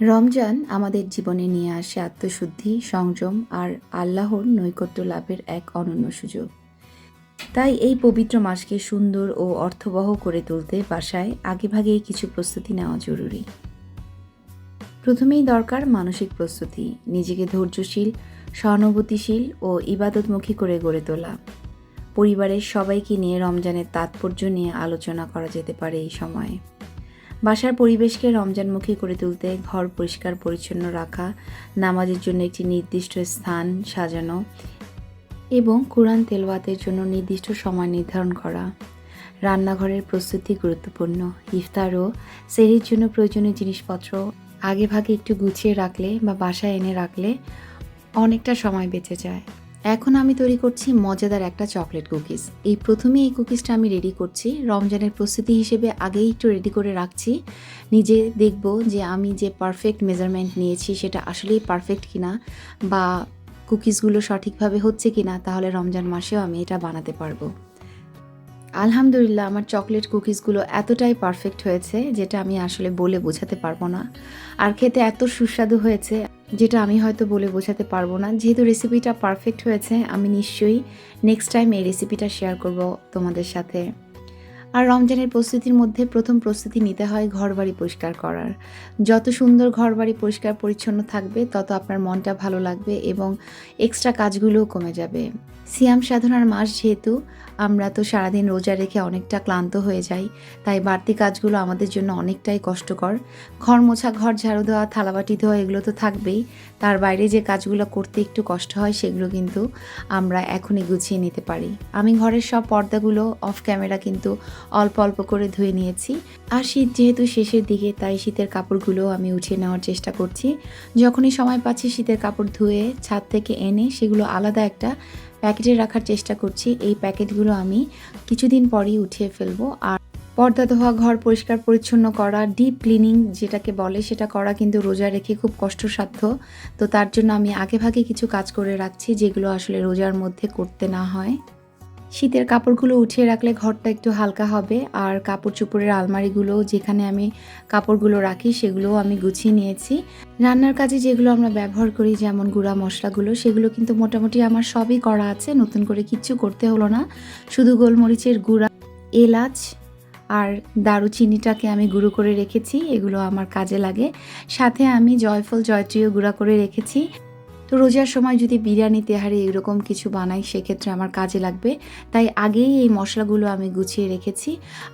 রমজান আমাদের জীবনে নিয়ে আসে আত্মশুদ্ধি, সংযম আর আল্লাহর নৈকট্য লাভের এক অনন্য সুযোগ। তাই এই পবিত্র মাসকে সুন্দর ও অর্থবহ করে তুলতে বাসায় আগেভাগেই কিছু প্রস্তুতি নেওয়া জরুরি। প্রথমেই দরকার মানসিক প্রস্তুতি, নিজেকে ধৈর্যশীল, সহানুভূতিশীল ও ইবাদতমুখী করে গড়ে তোলা। পরিবারের সবাইকে নিয়ে রমজানের তাৎপর্য নিয়ে আলোচনা করা যেতে পারে এই সময়ে। বাসার পরিবেশকে রমজানমুখী করে তুলতে ঘর পরিষ্কার পরিচ্ছন্ন রাখা, নামাজের জন্য একটি নির্দিষ্ট স্থান সাজানো এবং কোরআন তেলওয়াতের জন্য নির্দিষ্ট সময় নির্ধারণ করা। রান্নাঘরের প্রস্তুতি গুরুত্বপূর্ণ। ইফতার ও সেরির জন্য প্রয়োজনীয় জিনিসপত্র আগে ভাগে একটু গুছিয়ে রাখলে বা বাসায় এনে রাখলে অনেকটা সময় বেঁচে যায়। এখন আমি তৈরি করছি মজাদার একটা চকলেট কুকিজ। এই প্রথমে এই কুকিজটা আমি রেডি করছি। রমজানের প্রস্তুতি হিসেবে আগেই একটু রেডি করে রাখছি। নিজে দেখব যে আমি যে পারফেক্ট মেজারমেন্ট নিয়েছি, সেটা আসলেই পারফেক্ট কিনা বা কুকিজগুলো সঠিকভাবে হচ্ছে কিনা, তাহলে রমজান মাসেও আমি এটা বানাতে পারব। আলহামদুলিল্লাহ, আমার চকলেট কুকিজগুলো এতটাই পারফেক্ট হয়েছে, যেটা আমি আসলে বলে বোঝাতে পারব না। আর খেতে এত সুস্বাদু হয়েছে। যেটা আমি হয়তো বলে বোঝাতে পারব না। যেহেতু রেসিপিটা পারফেক্ট হয়েছে, আমি নিশ্চয়ই নেক্সট টাইম এই রেসিপিটা শেয়ার করব তোমাদের সাথে। আর রমজানের প্রস্তুতির মধ্যে প্রথম প্রস্তুতি নিতে হয় ঘরবাড়ি পরিষ্কার করার। যত সুন্দর ঘরবাড়ি পরিষ্কার পরিচ্ছন্ন থাকবে, তত আপনার মনটা ভালো লাগবে এবং এক্সট্রা কাজগুলোও কমে যাবে। সিয়াম সাধনার মাস যেহেতু আমরা তো সারাদিন রোজা রেখে অনেকটা ক্লান্ত হয়ে যাই, তাই বাড়তি কাজগুলো আমাদের জন্য অনেকটাই কষ্টকর। ঘর মোছা, ঘর ঝাড়ু দেওয়া থালাবাটি ধোয়া, এগুলো তো থাকবেই। তার বাইরে যে কাজগুলো করতে একটু কষ্ট হয়, সেগুলো কিন্তু আমরা এখনই গুছিয়ে নিতে পারি। আমি ঘরের সব পর্দাগুলো অফ ক্যামেরা কিন্তু অল্প অল্প করে ধুয়ে নিয়েছি। আর শীত যেহেতু শেষের দিকে, তাই শীতের কাপড়গুলো আমি উঠিয়ে নেওয়ার চেষ্টা করছি। যখনই সময় পাচ্ছি, শীতের কাপড় ধুয়ে, ছাদ থেকে এনে সেগুলো আলাদা একটা প্যাকেটে রাখার চেষ্টা করছি। এই প্যাকেটগুলো আমি কিছুদিন পরেই উঠিয়ে ফেলব। আর পর্দা ধোয়া, ঘর পরিষ্কার পরিচ্ছন্ন করা ডিপ ক্লিনিং যেটাকে বলে, সেটা করা কিন্তু রোজা রেখে খুব কষ্টসাধ্য। তো তার জন্য আমি আগেভাগে কিছু কাজ করে রাখছি, যেগুলো আসলে রোজার মধ্যে করতে না হয়। শীতের কাপড়গুলো উঠিয়ে রাখলে ঘরটা একটু হালকা হবে আর কাপড় চোপড়ের আলমারিগুলো যেখানে আমি কাপড়গুলো রাখি সেগুলোও আমি গুছিয়ে নিয়েছি। রান্নার কাজে যেগুলো আমরা ব্যবহার করি, যেমন গুঁড়া মশলাগুলো, সেগুলো কিন্তু মোটামুটি আমার সবই করা আছে, নতুন করে কিচ্ছু করতে হলো না। শুধু গোলমরিচের গুঁড়া, এলাচ আর দারুচিনিটাকে আমি গুঁড়ো করে রেখেছি, এগুলো আমার কাজে লাগে। সাথে আমি জয়ফল জয়ত্রীও গুঁড়া করে রেখেছি। তো রোজার সময় যদি বিরিয়ানি, তেহারি এরকম কিছু বানাই, সেক্ষেত্রে আমার কাজে লাগবে। তাই আগেই এই মশলাগুলো আমি গুছিয়ে রেখেছি।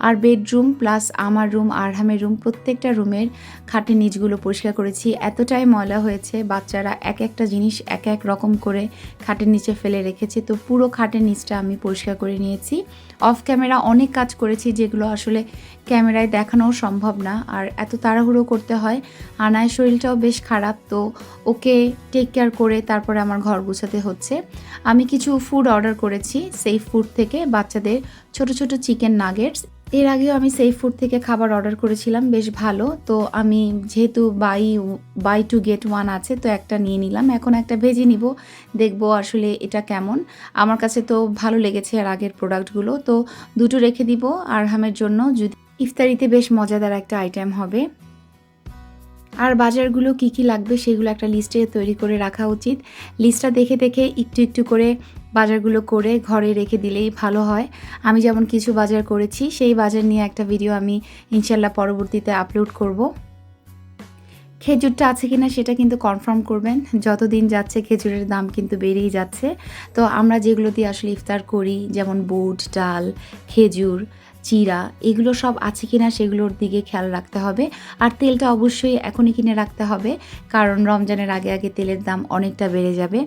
আর বেডরুম প্লাস আমার রুম আরহামের রুম প্রত্যেকটা রুমের খাটের নিচগুলো পরিষ্কার করেছি। এতটাই ময়লা হয়েছে, বাচ্চারা এক একটা জিনিস এক এক রকম করে খাটের নিচে ফেলে রেখেছে। তো পুরো খাটের নিচটা আমি পরিষ্কার করে নিয়েছি। অফ ক্যামেরা অনেক কাজ করেছি যেগুলো আসলে ক্যামেরায় দেখানোও সম্ভব না। আর এত তাড়াহুড়ো করতে হয়। আনায় শরীরটাও বেশ খারাপ, তো ওকে টেক কেয়ার তারপরে আমার ঘর গুছাতে হচ্ছে। আমি কিছু ফুড অর্ডার করেছি, সেই ফুড থেকে বাচ্চাদের ছোট ছোট চিকেন নাগেটস এর আগেও আমি সেই ফুড থেকে খাবার অর্ডার করেছিলাম, বেশ ভালো। তো আমি যেহেতু by by two gate one আছে, তো একটা নিয়ে নিলাম। এখন একটা ভেজে নিব, দেখব আসলে এটা কেমন। আমার কাছে তো ভালো লেগেছে আর আগের প্রোডাক্টগুলো তো দুটো রেখে দিব আরহামের জন্য। যদি ইফতারিতে বেশ মজাদার একটা আইটেম হবে। আর বাজারগুলো কি কি লাগবে সেগুলো একটা লিস্টে তৈরি করে রাখা উচিত। লিস্টটা দেখে দেখে একটু একটু করে বাজারগুলো করে ঘরে রেখে দিলেই ভালো হয়। আমি যেমন কিছু বাজার করেছি, সেই বাজার নিয়ে একটা ভিডিও আমি ইনশাল্লাহ পরবর্তীতে আপলোড করব। খেজুরটা আছে কিনা সেটা কিন্তু কনফার্ম করবেন। যতদিন যাচ্ছে খেজুরের দাম কিন্তু বেড়েই যাচ্ছে। তো আমরা যেগুলো দিয়ে আসলে ইফতার করি, যেমন বুট, ডাল, খেজুর চিরা, এগুলো সব আছে কিনা সেগুলোর দিকে খেয়াল রাখতে হবে। আর তেলটা অবশ্যই এখনই কিনে রাখতে হবে, কারণ রমজানের আগে আগে তেলের দাম অনেকটা বেড়ে যাবে।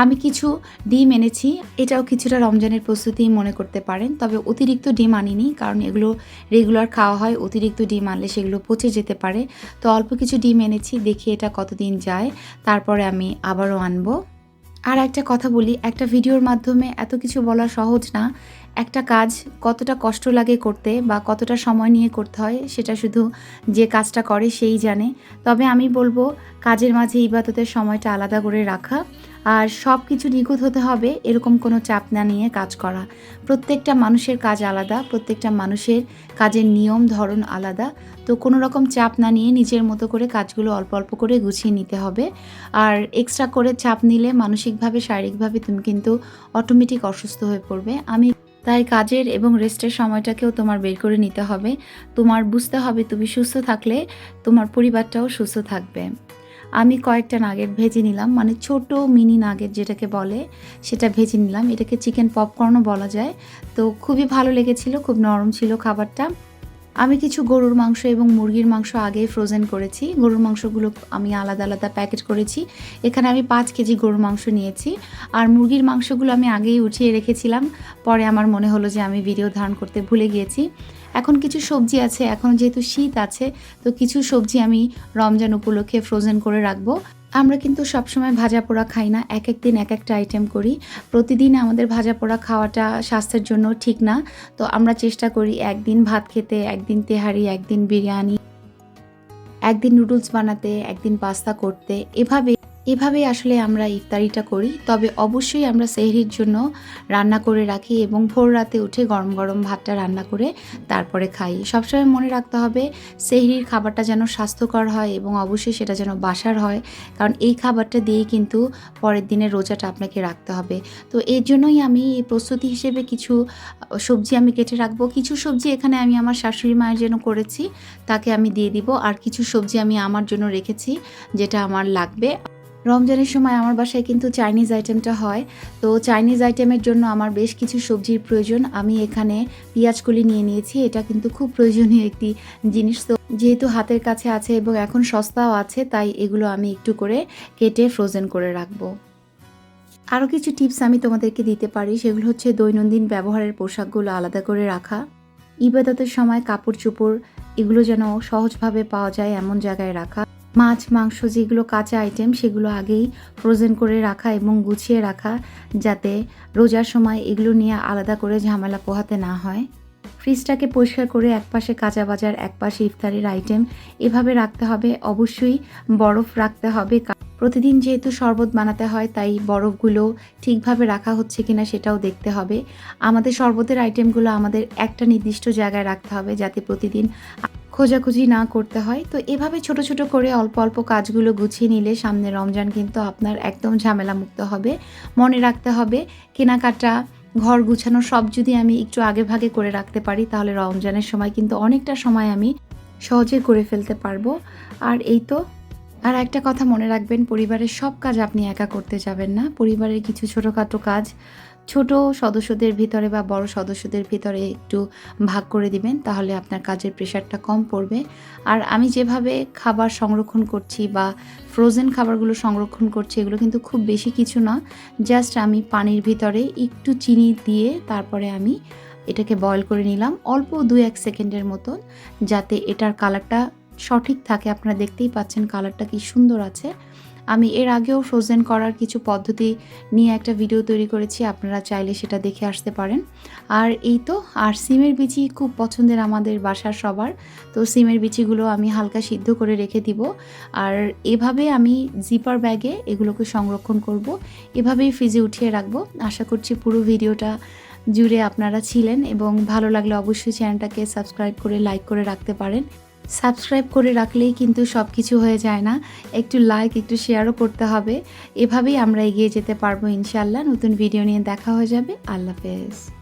আমি কিছু ডিম এনেছি, এটাও কিছুটা রমজানের প্রস্তুতি মনে করতে পারেন, তবে অতিরিক্ত ডিম আনিনি, কারণ এগুলো রেগুলার খাওয়া হয়, অতিরিক্ত ডিম আনলে সেগুলো পচে যেতে পারে। তো অল্প কিছু ডিম এনেছি, দেখি এটা কতদিন যায়, তারপরে আমি আবারও আনব। আর একটা কথা বলি, একটা ভিডিওর মাধ্যমে এত কিছু বলা সহজ না একটা কাজ কতটা কষ্ট লাগে করতে বা কতটা সময় নিয়ে করতে হয়, সেটা শুধু যে কাজটা করে সেই জানে। তবে আমি বলব, কাজের মাঝে ইবাদতের সময়টা আলাদা করে রাখা। আর সব কিছু নিখুঁত হতে হবে, এরকম কোনো চাপ না নিয়ে কাজ করা। প্রত্যেকটা মানুষের কাজ আলাদা, প্রত্যেকটা মানুষের কাজের নিয়ম, ধরন আলাদা। তো কোনো রকম চাপ না নিয়ে নিজের মতো করে কাজগুলো অল্প অল্প করে গুছিয়ে নিতে হবে। আর এক্সট্রা করে চাপ নিলে মানসিকভাবে, শারীরিকভাবে তুমি কিন্তু অটোমেটিক অসুস্থ হয়ে পড়বে। আমি তাই কাজের এবং রেস্টের সময়টাকেও তোমার বের করে নিতে হবে। তোমার বুঝতে হবে তুমি সুস্থ থাকলে তোমার পরিবারটাও সুস্থ থাকবে। আমি কয়েকটা নাগেট ভেজে নিলাম মানে ছোট মিনি নাগেট যেটাকে বলে, সেটা ভেজে নিলাম। এটাকে চিকেন পপকর্নও বলা যায়। তো খুবই ভালো লেগেছিল, খুব নরম ছিল খাবারটা। আমি কিছু গরুর মাংস এবং মুরগির মাংস আগে ফ্রোজেন করেছি। গরুর মাংসগুলো আমি আলাদা আলাদা প্যাকেট করেছি। এখানে আমি পাঁচ কেজি গরুর মাংস নিয়েছি। আর মুরগির মাংসগুলো আমি আগেই উঠিয়ে রেখেছিলাম। পরে আমার মনে হলো যে আমি ভিডিও ধারণ করতে ভুলে গিয়েছি। এখন কিছু সবজি আছে। এখন যেহেতু শীত আছে, তো কিছু সবজি আমি রমজান উপলক্ষে ফ্রোজেন করে রাখব। আমরা কিন্তু সবসময় ভাজা পোড়া খাই না। এক এক দিন এক একটা আইটেম করি। প্রতিদিন আমাদের ভাজা পোড়া খাওয়াটা স্বাস্থ্যের জন্য ঠিক না। তো আমরা চেষ্টা করি একদিন ভাত খেতে, একদিন তেহারি, একদিন বিরিয়ানি, একদিন নুডলস বানাতে, একদিন পাস্তা করতে। এভাবে এভাবেই আসলে আমরা ইফতারিটা করি। তবে অবশ্যই আমরা সেহরির জন্য রান্না করে রাখি এবং ভোর রাতে উঠে গরম গরম ভাতটা রান্না করে তারপরে খাই। সবসময় মনে রাখতে হবে সেহরির খাবারটা যেন স্বাস্থ্যকর হয় এবং অবশ্যই সেটা যেন বাসার হয়। কারণ এই খাবারটা দিয়েই কিন্তু পরের দিনের রোজাটা আপনাকে রাখতে হবে। তো এর জন্যই আমি প্রস্তুতি হিসেবে কিছু সবজি আমি কেটে রাখব। কিছু সবজি এখানে আমি আমার শাশুড়ি মায়ের জন্য করেছি। তাকে আমি দিয়ে দিব। আর কিছু সবজি আমি আমার জন্য রেখেছি, যেটা আমার লাগবে। রমজানের সময় আমার বাসায় কিন্তু চাইনিজ আইটেমটা হয়। তো চাইনিজ আইটেমের জন্য আমার বেশ কিছু সবজির প্রয়োজন। আমি এখানে পেঁয়াজকলি নিয়ে নিয়েছি। এটা কিন্তু খুব প্রয়োজনীয় একটি জিনিস। তো যেহেতু হাতের কাছে আছে এবং এখন সস্তাও আছে, তাই এগুলো আমি একটু করে কেটে ফ্রোজেন করে রাখব। আরও কিছু টিপস আমি তোমাদেরকে দিতে পারি। সেগুলো হচ্ছে দৈনন্দিন ব্যবহারের পোশাকগুলো আলাদা করে রাখা। ইবাদতের সময় কাপড় চোপড় এগুলো যেন সহজভাবে পাওয়া যায় এমন জায়গায় রাখা। মাছ, মাংস যেগুলো কাঁচা আইটেম সেগুলো আগেই ফ্রোজেন করে রাখা এবং গুছিয়ে রাখা যাতে রোজার সময় এগুলো নিয়ে আলাদা করে ঝামেলা পোহাতে না হয়। ফ্রিজটাকে পরিষ্কার করে একপাশে কাঁচা বাজার, একপাশে ইফতারির আইটেম এভাবে রাখতে হবে। অবশ্যই বরফ রাখতে হবে। প্রতিদিন যেহেতু শরবত বানাতে হয়, তাই বরফগুলো ঠিকভাবে রাখা হচ্ছে কিনা সেটাও দেখতে হবে। আমাদের শরবতের আইটেমগুলো আমাদের একটা নির্দিষ্ট জায়গায় রাখতে হবে যাতে প্রতিদিন খোঁজাখুঁজি না করতে হয়। তো এভাবে ছোট ছোট করে অল্প অল্প কাজগুলো গুছিয়ে নিলে সামনে রমজান কিন্তু আপনার একদম ঝামেলা মুক্ত হবে। মনে রাখতে হবে, কেনাকাটা, ঘর গুছানো সব যদি আমি একটু আগে ভাগে করে রাখতে পারি, তাহলে রমজানের সময় কিন্তু অনেকটা সময় আমি সহজে করে ফেলতে পারব। আর এই তো, আর একটা কথা মনে রাখবেন, পরিবারের সব কাজ আপনি একা করতে যাবেন না। পরিবারের কিছু ছোটোখাটো কাজ ছোট সদস্যদের ভিতরে বা বড় সদস্যদের ভিতরে একটু ভাগ করে দিবেন, তাহলে আপনার কাজের প্রেশারটা কম পড়বে। আর আমি যেভাবে খাবার সংরক্ষণ করছি বা ফ্রোজেন খাবারগুলো সংরক্ষণ করছি, এগুলো কিন্তু খুব বেশি কিছু না। জাস্ট আমি পানির ভিতরে একটু চিনি দিয়ে তারপরে আমি এটাকে বয়ল করে নিলাম অল্প দু এক সেকেন্ডের মতন, যাতে এটার কালারটা সঠিক থাকে। আপনারা দেখতেই পাচ্ছেন কালারটা কি সুন্দর আছে। আমি এর আগেও ফ্রোজেন করার কিছু পদ্ধতি নিয়ে একটা ভিডিও তৈরি করেছি, আপনারা চাইলে সেটা দেখে আসতে পারেন। আর এই তো, আর সিমের বিচি খুব পছন্দের আমাদের বাসার সবার, তো সিমের বিচিগুলো আমি হালকা সিদ্ধ করে রেখে দিব। আর এভাবে আমি জিপার ব্যাগে এগুলোকে সংরক্ষণ করব, এভাবেই ফ্রিজে উঠিয়ে রাখব। আশা করছি পুরো ভিডিওটা জুড়ে আপনারা ছিলেন এবং ভালো লাগলে অবশ্যই চ্যানেলটাকে সাবস্ক্রাইব করে লাইক করে রাখতে পারেন। সাবস্ক্রাইব করে রাখলেই কিন্তু সব কিছু হয়ে যায় না। একটু লাইক একটু শেয়ারও করতে হবে। এভাবেই আমরা এগিয়ে যেতে পারব ইনশাল্লাহ নতুন ভিডিও নিয়ে দেখা হয়ে যাবে। আল্লাহ হাফেজ।